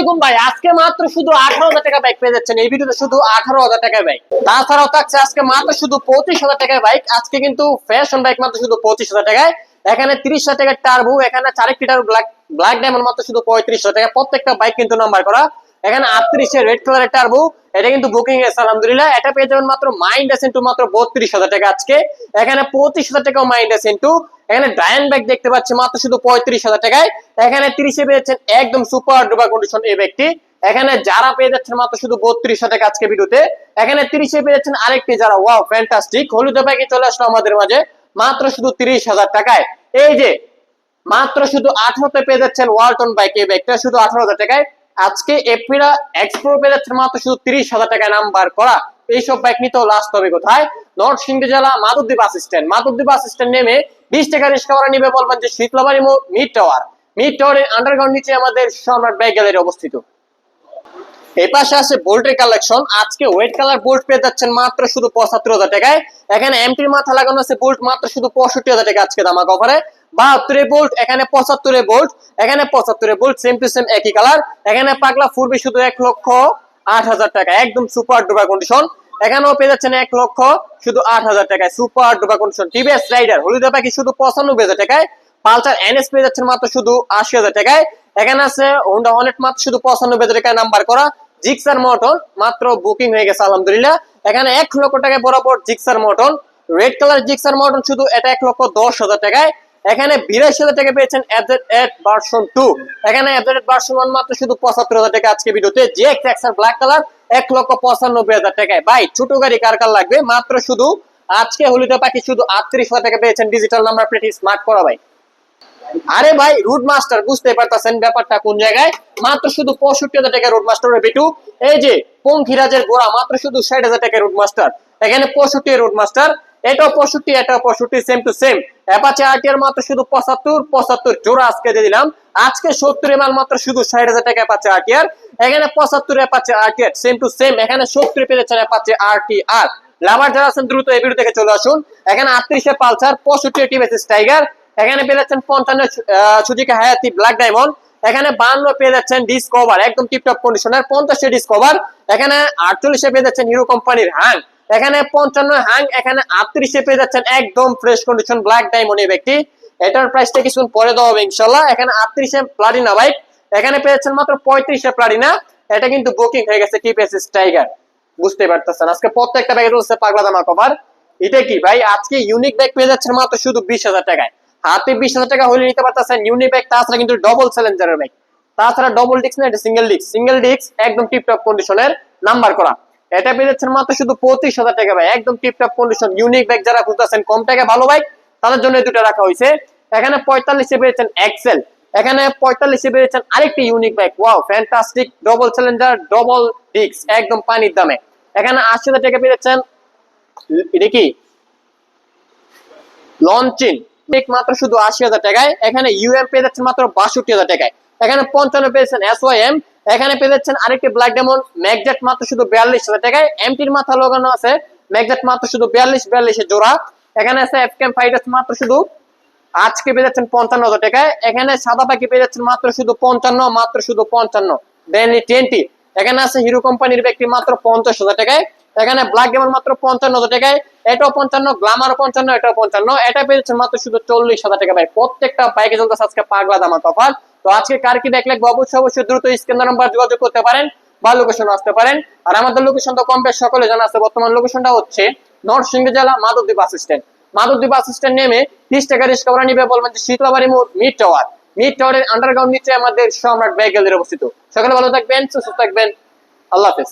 আলাইকুম ভাই, আজকে মাত্র শুধু আঠারো হাজার টাকা বাইক পেয়ে যাচ্ছেন। এই ভিডিওতে শুধু আঠারো হাজার টাকায় বাইক তাছাড়াও থাকছে আজকে মাত্র শুধু পঁচিশ হাজার টাকায় বাইক আজকে কিন্তু ফ্যাশন বাইক মাত্র শুধু পঁচিশ হাজার টাকায়। এখানে তিরিশ হাজার টাকার টার্বু এখানে চারেকটি টার্বু ব্ল্যাক ব্ল্যাক ডায়মন্ড মাত্র শুধু পঁয়ত্রিশ হাজার টাকা প্রত্যেকটা বাইক কিন্তু নাম্বার করা। এখানে আটত্রিশে রেড কালারের টার্বো এটা কিন্তু বুকিং এসে আলহামদুলিল্লাহ। এটা পেয়ে যাবেন মাত্র মাইন্ড এসেন্টু মাত্র বত্রিশ হাজার টাকা আজকে। এখানে পঁচিশ হাজার টাকা মাইন্ড এসেন্টু এখানে ডায়ন ব্যাগ দেখতে পাচ্ছি, মাত্র শুধু পঁয়ত্রিশ হাজার টাকায়। এখানে তিরিশে পেয়েছেন একদম সুপার ডুবা কন্ডিশন এই ব্যক্তি এখানে যারা পেয়ে যাচ্ছেন মাত্র শুধু বত্রিশ হাজার টাকা আজকে ভিডিওতে এখানে তিরিশে পেয়ে যাচ্ছেন আরেকটি যারা ওয়াও ফ্যান্টাস্টিক হলুদ ব্যাগে চলে আসলো আমাদের মাঝে, মাত্র শুধু তিরিশ হাজার টাকায়। এই যে, মাত্র শুধু আঠারোতে পেয়ে যাচ্ছেন ওয়ালটন বাইক এই ব্যাগটা শুধু আঠারো হাজার টাকায়। আজকে এপ্রিলা এক্সপ্রো যাচ্ছেন মাত্র শুধু তিরিশ হাজার টাকায় নাম্বার করা। এইসব বাইক নিতেও লাস্ট হবে কোথায়? নর্থ সিংহ জেলা Madhabdi bus stand Madhabdi bus stand নেমে বিশ টাকা রিক্সা ভাড়া নিবে বলবেন যে শীতলাবাড়ি মিড টাওয়ার মিড টাওয়ারের আন্ডারগ্রাউন্ড নিচে আমাদের সম্রাট বাইক গ্যালারি অবস্থিত। এই পাশে আছে বোল্টের কালেকশন আজকে ওয়েট কালার বোল্ট পেয়ে যাচ্ছেন মাত্র শুধু পঁচাত্তর হাজার টাকায়। এখানে এমটির মাথা লাগানো আছে বোল্ট মাত্র শুধু পঁয়ষট্টি হাজার টাকা আজকে দামা কভারে বাহাত্তরে বোল্ট এখানে পঁচাত্তরে বোল্ট এখানে পঁচাত্তরে বোল্ট সেম টু সেম একই কালার এখানে পাগলা ফুরবি শুধু এক লক্ষ আট হাজার টাকা, একদম সুপার ডুবা কন্ডিশন এখানেও পেয়ে যাচ্ছেন এক লক্ষ শুধু আট হাজার টাকায় সুপার ডুবা কন্ডিশন টিভিএস রাইডার হলুদ পাখি শুধু পঁচানব্বই হাজার টাকায়, পালসার এনএস পেয়ে যাচ্ছেন মাত্র শুধু আশি হাজার টাকায়। এখানে আছে হোন্ডা হনেট মাত্র শুধু পঁচানব্বই হাজার টাকায় নাম্বার করা জিক্সার মটন মাত্র বুকিং হয়ে গেছে, আলহামদুলিল্লাহ। এখানে এক লক্ষ টাকায় বরাবর জিক্সার মটন রেড কালার জিক্সার মটন শুধু এটা এক লক্ষ দশ হাজার টাকায়। এখানে বিরাশি হাজার টাকা পেয়েছেন ভার্সন টু। এখানে মাত্র শুধু পঁচাত্তর হাজার টাকা আজকে ভিডিওতে। যে এক্সার ব্ল্যাক কালার এক লক্ষ পঁচানব্বই হাজার টাকায়। ভাই, ছোট গাড়ি কার কার লাগবে? মাত্র শুধু আজকে হলিডে পাখি শুধু আটত্রিশ হাজার টাকা পেয়েছেন ডিজিটাল নাম্বার প্লেট স্মার্ট করা ভাই। আরে ভাই রুট মাস্টার বুঝতে পারতেছেন ব্যাপারটা কোন জায়গায়? মাত্র শুধু পঁয়ষট্টি হাজার টাকা রুট মাস্টার বেটু। এই যে পঙ্খিরাজের গোড়া মাত্র শুধু ষাট হাজার টাকা রুট মাস্টার এখানে পঁয়ষট্টি রুট মাস্টার এটাও পঁয়ষট্টি এটাও পঁয়ষট্টি same to same Apache RTR মাত্র শুধু পঁচাত্তর পঁচাত্তর জোড়া আজকে দিয়ে দিলাম। আজকে সত্তর মাল মাত্র শুধু ষাট হাজার টাকা অ্যাপাচে আরটিআর এখানে পঁচাত্তর Apache RTR same to same এখানে সত্তর পেয়েছেন অ্যাপাচে আরটিআর লাভার যারা আছেন, দ্রুত এই ভিডিও থেকে চলে আসুন। এখানে আটত্রিশে পালসার, পঁয়ষট্টি টিভিএস টাইগার এখানে পেয়ে যাচ্ছেন পঞ্চান্ন সুজিকা হায়াতি ব্ল্যাক ডায়মন্ড এখানে বান্ন পেয়ে যাচ্ছেন ডিসকভার একদম টিপটপ কন্ডিশনের পঞ্চাশে ডিসকভার এখানে আটচল্লিশে পেয়ে যাচ্ছেন হিরো কোম্পানির হ্যাং এখানে পঞ্চান্ন, হাং, এখানে আটত্রিশে পেয়ে যাচ্ছেন একদম ফ্রেশ কন্ডিশন ব্ল্যাক ডায়মন্ড এই ব্যক্তি। এটার প্রাইসটা কিছুক্ষণ পরে দেওয়া হবে ইনশাল্লাহ এখানে আটত্রিশে প্লাটিনা বাইক এখানে পেয়ে যাচ্ছেন মাত্র পঁয়ত্রিশে প্লাটিনা এটা কিন্তু বুকিং হয়ে গেছে টিপিএস টাইগার বুঝতে পারতেছেন? আজকে প্রত্যেকটা ব্যাগে চলছে পাগলা দামা কভার এটা কি ভাই? আজকে ইউনিক ব্যাগ পেয়ে যাচ্ছেন মাত্র শুধু বিশ হাজার টাকায়। হাতে বিশ হাজার টাকা হলে নিতে পারতেছেন ইউনিক ব্যাগ তাছাড়া কিন্তু ডবল চ্যালেঞ্জারের ব্যাগ তাছাড়া ডবল ডিস্ক না, এটা সিঙ্গেল ডিস্ক সিঙ্গেল ডিস্ক একদম টিপটপ কন্ডিশনের নাম্বার করা। এটা পেয়ে যাচ্ছেন মাত্র শুধু পঁচিশ হাজার টাকা ভাই। একদম টিপটপ কন্ডিশন ইউনিক ব্যাগ যারা খুঁজতেছেন, কম টাকা ভালো বাইক তাদের জন্য দুটো রাখা হয়েছে। এখানে পঁয়তাল্লিশে পেয়েছেন এক্সেল এখানে পঁয়তাল্লিশে পেয়েছেন আরেকটি unique bike wow fantastic double challenger double disc একদম পানির দামে। এখানে আশি হাজার টাকা পেয়েছেন এটা কি? লঞ্চিন। মাত্র শুধু আশি হাজার টাকায়। এখানে ইউএম পেয়ে যাচ্ছেন মাত্র বাষট্টি হাজার টাকায়। এখানে পঞ্চান্ন পেয়েছেন এস ওয়াই এম এখানে পেয়ে যাচ্ছেন আরেকটি ব্ল্যাক ডেমন ম্যাকজেট মাত্র শুধু বিয়াল্লিশ হাজার টাকায়। এমটির মাথা লাগানো আছে ম্যাকজেট মাত্র শুধু বিয়াল্লিশ বিয়াল্লিশে জোড়া। এখানে আছে এফ ক্যাম ফাইটার্স মাত্র শুধু আজকে পেয়ে যাচ্ছেন পঞ্চান্ন হাজার টাকায়। এখানে সাদা পাখি পেয়ে যাচ্ছেন মাত্র শুধু পঞ্চান্ন, মাত্র শুধু পঞ্চান্ন। বেনলি টোয়েন্টি এখানে আছে হিরো কোম্পানির ব্যক্তি মাত্র পঞ্চাশ হাজার টাকায়। এখানে ব্ল্যাক গেমার মাত্র পঞ্চান্ন হাজার টাকায়। এটাও পঞ্চান্ন গ্লামার পঞ্চান্ন, এটাও পঞ্চান্ন। এটা পেয়েছে মাত্র শুধু চল্লিশ হাজার টাকা ভাই। প্রত্যেকটা বাইকে চলতেছে আজকে পাগলা দামা তফাৎ তো আজকে কার কি দেখলে অবশ্যই অবশ্যই দ্রুত স্ক্রিন নাম্বার যোগাযোগ করতে পারেন, বা লোকেশন আসতে পারেন। আর আমাদের লোকেশন তো কম বেশ সকলে জানা আছে, বর্তমান লোকেশনটা হচ্ছে নরসিংহ জেলা Madhabdi bus stand Madhabdi bus stand নেমে তিরিশ টাকা রিক্সা ভাড়া নিবে বলবেন যে শীতলাবাড়ি মোড় মিড টাওয়ার মিড টাওয়ারের আন্ডারগ্রাউন্ড নিচে আমাদের সম্রাট ব্যাগ অবস্থিত। সকালে ভালো থাকবেন, সুস্থ থাকবেন। আল্লাহ হাফেজ।